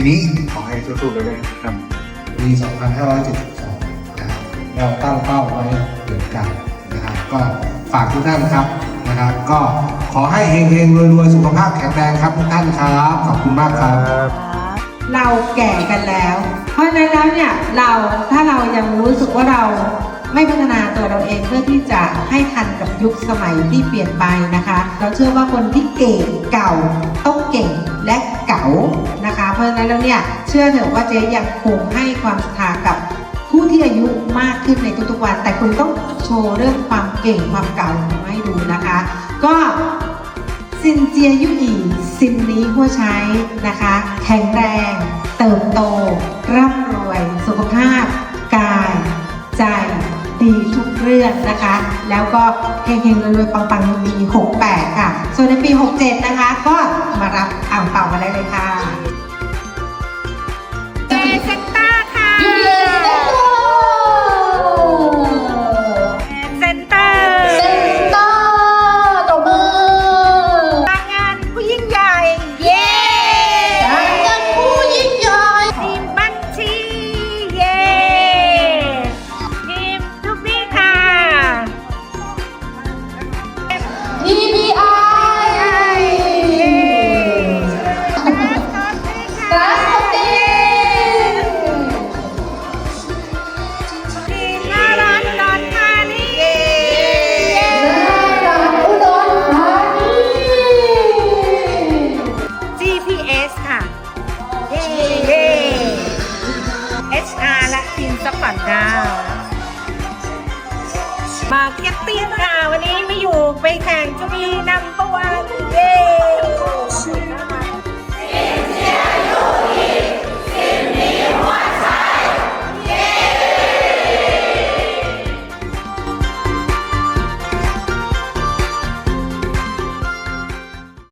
ปีนี้ขอให้สู้ๆเลยนะครับปี 2572นะครับเราตั้งเป้าไว้เหมือนกันนะครับก็ฝากทุกท่านครับนะครับ ก็ขอให้เฮงๆรวยๆสุขภาพแข็งแรงครับทุกท่านครับขอบคุณมากครับ เราแก่กันแล้ว เพราะฉะนั้นแล้วเนี่ยเราถ้าเรายังรู้สึกว่าเราไม่พัฒนาตัวเราเองเพื่อที่จะให้ทันกับยุคสมัยที่เปลี่ยนไปนะคะ เราเชื่อว่าคนที่เก่งเก่าต้องเก่งและ เก๋านะคะ เพราะฉะนั้นแล้วเนี่ยเชื่อเถอะว่าเจ๊ยังคงให้ความศรัทธากับผู้ที่อายุมากขึ้นในทุกๆวัน แต่คุณต้องโชว์เรื่องความเก่งความเก่าให้ดูนะคะ ก็ซินเจียยุอีซินนี้หัวใช้นะคะ แข็งแรง เติบโต ร่ำรวย สุขภาพ กาย ใจื่องนะคะ แล้วก็เฮงๆรวยๆปังๆมี68 ค่ะ ส่วนในปี 67 นะคะ ก็มารับอ่างเป่ามาได้เลยค่ะ ค่ะ เย้เย้ HR และทีมสปอร์ตดาวมาเก็ตเตี้ยค่ะ วันนี้ไม่อยู่ไปแข่งเจ้ามีนะ